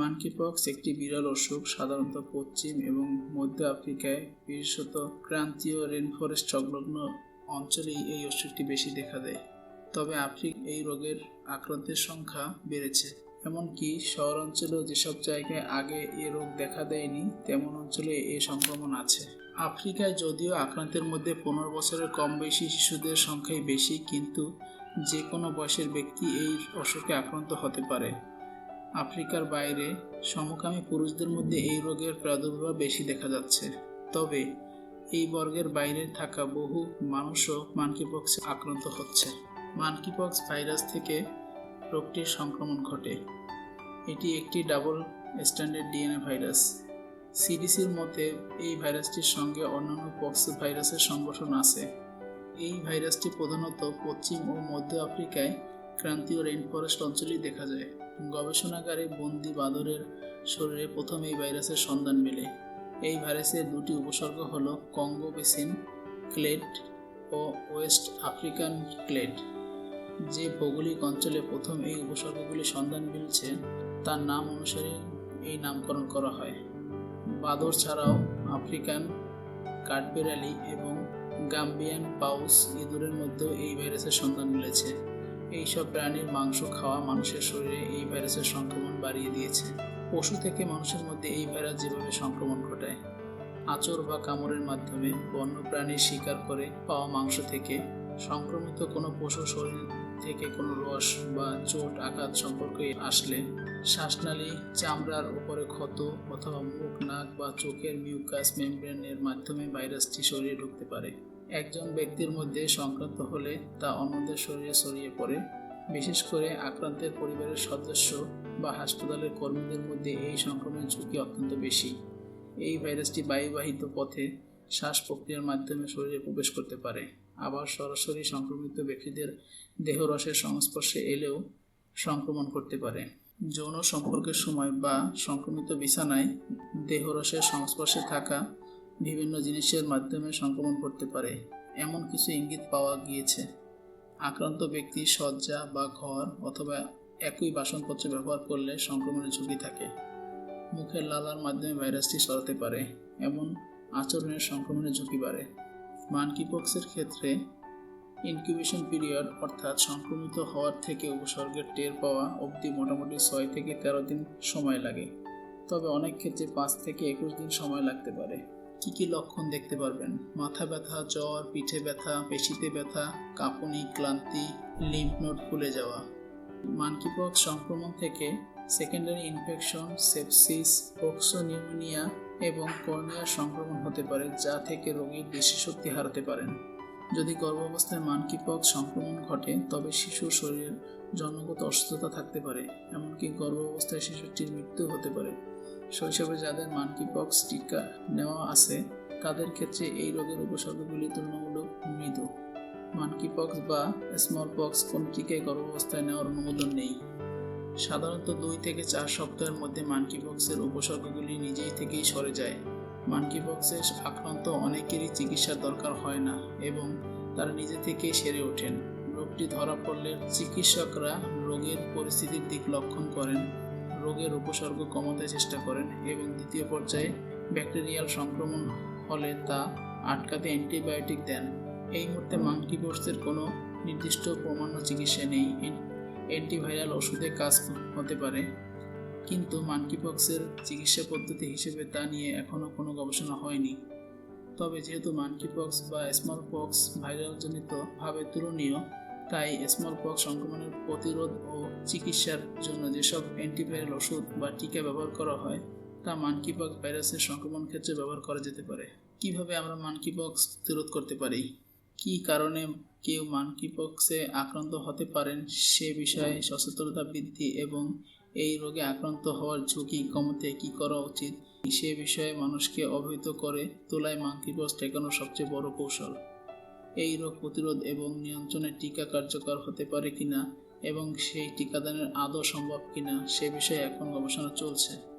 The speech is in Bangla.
মানকিপক্স একটি বিরল অসুখ, সাধারণত পশ্চিম এবং মধ্য আফ্রিকায়, বিশেষত ক্রান্তীয় রেনফরেস্ট সংলগ্ন অঞ্চলেই এই অসুখটি বেশি দেখা দেয়। তবে আফ্রিকা এই রোগের আক্রান্তের সংখ্যা বেড়েছে। এমনকি শহর অঞ্চলেও যেসব জায়গায় আগে এ রোগ দেখা দেয়নি, তেমন অঞ্চলে এ সংক্রমণ আছে। আফ্রিকায় যদিও আক্রান্তের মধ্যে পনেরো বছরের কম বেশি শিশুদের সংখ্যাই বেশি, কিন্তু যে কোনো বয়সের ব্যক্তি এই অসুখে আক্রান্ত হতে পারে। আফ্রিকার বাইরে সমকামী পুরুষদের মধ্যে এই রোগের প্রাদুর্ভাব বেশি দেখা যাচ্ছে। তবে এই বর্গের বাইরে থাকা বহু মানুষও মানকিপক্সে আক্রান্ত হচ্ছে। মানকিপক্স ভাইরাস থেকে রোগটির সংক্রমণ ঘটে। এটি একটি ডাবল স্ট্যান্ডার্ড ডিএনএ ভাইরাস সিডিসির মতে, এই ভাইরাসটির সঙ্গে অন্যান্য পক্স ভাইরাসের সংগঠন আছে। এই ভাইরাসটি প্রধানত পশ্চিম ও মধ্য আফ্রিকায় ক্রান্তীয় রেইনফরেস্ট অঞ্চলেই দেখা যায়। গবেষণাগারে বন্দি বাদরের শরীরে প্রথম এই ভাইরাসের সন্ধান মেলে। এই ভাইরাসের দুটি উপসর্গ হল কঙ্গো বেসিন ক্লেড ও ওয়েস্ট আফ্রিকান ক্লেড যে ভৌগোলিক অঞ্চলে প্রথম এই উপসর্গগুলি সন্ধান মিলছে, তার নাম অনুসারে এই নামকরণ করা হয়। বাদর ছাড়াও আফ্রিকান, কাঠবেড়ালি এবং গাম্বিয়ান পাউস ইঁদুরের মধ্যেও এই ভাইরাসের সন্ধান মিলেছে। এইসব প্রাণীর মাংস খাওয়া মানুষের শরীরে এই ভাইরাসের সংক্রমণ বাড়িয়ে দিয়েছে। পশু থেকে মানুষের মধ্যে এই ভাইরাস যেভাবে সংক্রমণ ঘটায়, আচর বা কামড়ের মাধ্যমে বন্য প্রাণীর শিকার করে পাওয়া মাংস থেকে, সংক্রমিত কোনো পশু শরীর থেকে কোনো রস বা চোট, আঘাত সম্পর্কে আসলে শ্বাসনালী, চামড়ার উপরে ক্ষত অথবা মুখ, নাক বা চোখের মিউকাস, মেমব্রেনের মাধ্যমে ভাইরাসটি শরীরে ঢুকতে পারে। একজন ব্যক্তির মধ্যে সংক্রান্ত হলে তা অন্যদের শরীরে ছড়িয়ে পড়ে। বিশেষ করে আক্রান্তের পরিবারের সদস্য বা হাসপাতালের কর্মীদের মধ্যে এই সংক্রমণের ঝুঁকি অত্যন্ত বেশি। এই ভাইরাসটি বায়ুবাহিত পথে শ্বাস প্রক্রিয়ার মাধ্যমে শরীরে প্রবেশ করতে পারে। আবার সরাসরি সংক্রমিত ব্যক্তিদের দেহরসের সংস্পর্শে এলেও সংক্রমণ করতে পারে। যৌন সম্পর্কের সময় বা সংক্রমিত বিছানায় দেহরসের সংস্পর্শে থাকা বিভিন্ন জিনিসের মাধ্যমে সংক্রমণ করতে পারে। এমন কিছু ইঙ্গিত পাওয়া গিয়েছে। আক্রান্ত ব্যক্তি শয্যা বা ঘর অথবা একই বাসনপত্র ব্যবহার করলে সংক্রমণের ঝুঁকি থাকে। মুখের লালার মাধ্যমে ভাইরাসটি সরাতে পারে, এমন আচরণের সংক্রমণের ঝুঁকি বাড়ে। মানকিপক্সের ক্ষেত্রে ইনকিউবেশন পিরিয়ড অর্থাৎ সংক্রমিত হওয়ার থেকে উপসর্গের টের পাওয়া অবধি মোটামুটি ছয় থেকে তেরো দিন সময় লাগে। তবে অনেক ক্ষেত্রে পাঁচ থেকে একুশ দিন সময় লাগতে পারে। কি কি লক্ষণ দেখতে পারবেন? মাথা ব্যথা, জ্বর, পিঠে ব্যথা, পেশিতে ব্যথা, কাঁপুনি, ক্লান্তি লিম্ফ নোড ফুলে যাওয়া। মানকিপক্স সংক্রমণ থেকে সেকেন্ডারি ইনফেকশন সেপসিস নিউমোনিয়া এবং কর্নিয়ার সংক্রমণ হতে পারে, যা থেকে রোগীর দৃষ্টিশক্তি হারাতে পারেন। যদি গর্ভাবস্থায় মানকিপক্স সংক্রমণ ঘটে, তবে শিশুর শরীরের জন্মগত অসুস্থতা থাকতে পারে, এমনকি গর্ভাবস্থায় শিশুটির মৃত্যু হতে পারে। শৈশবে যাদের মানকিপক্স টিকা নেওয়া আছে, তাদের ক্ষেত্রে এই রোগের উপসর্গগুলি তুলনামূলক মৃদু। মানকিপক্স বা স্মল পক্স কোন টিকায় গর্ভাবস্থায় নেওয়ার অনুমোদন নেই। সাধারণত দুই থেকে চার সপ্তাহের মধ্যে মানকিপক্সের উপসর্গগুলি নিজেই থেকেই সরে যায়। মানকিপক্সের আক্রান্ত অনেকেরই চিকিৎসার দরকার হয় না এবং তারা নিজে থেকেই সেরে ওঠেন। রোগটি ধরা পড়লে চিকিৎসকরা রোগের পরিস্থিতির দিক লক্ষণ করেন। রোগের উপসর্গ কমাতে চেষ্টা করেন এবং দ্বিতীয় পর্যায়ে ব্যাকটেরিয়াল সংক্রমণ হলে তা আটকাতে অ্যান্টিবায়োটিক দেন। এই মুহূর্তে মানকিপক্সের কোনো নির্দিষ্ট প্রমাণ্য চিকিৎসা নেই। অ্যান্টিভাইরাল ওষুধে কাজ হতে পারে, কিন্তু মানকিপক্সের চিকিৎসা পদ্ধতি হিসেবে তা নিয়ে এখনও কোনো গবেষণা হয়নি। তবে যেহেতু মানকিপক্স বা স্মল পক্স ভাইরালজনিতভাবে তুলনীয় তাই স্মল পক্স সংক্রমণের প্রতিরোধ ও চিকিৎসার জন্য যেসব অ্যান্টিভাইরাল ওষুধ বা টিকা ব্যবহার করা হয়, তা মানকি মানকিপক্স ভাইরাসের সংক্রমণ ক্ষেত্রে ব্যবহার করা যেতে পারে। কীভাবে আমরা মানকিপক্স প্রতিরোধ করতে পারি? কি কারণে কেউ মানকিপক্সে আক্রান্ত হতে পারেন সে বিষয়ে সচেতনতা বৃদ্ধি এবং এই রোগে আক্রান্ত হওয়ার ঝুঁকি কমাতে কী করা উচিত? সে বিষয়ে মানুষকে অবহিত করে তোলায় মানকিপক্স ঠেকানোর সবচেয়ে বড় কৌশল। এই রোগ প্রতিরোধ এবং নিয়ন্ত্রণে টিকা কার্যকর হতে পারে কিনা এবং সেই টিকাদানের আদৌ সম্ভব কিনা সে বিষয়ে এখন গবেষণা চলছে।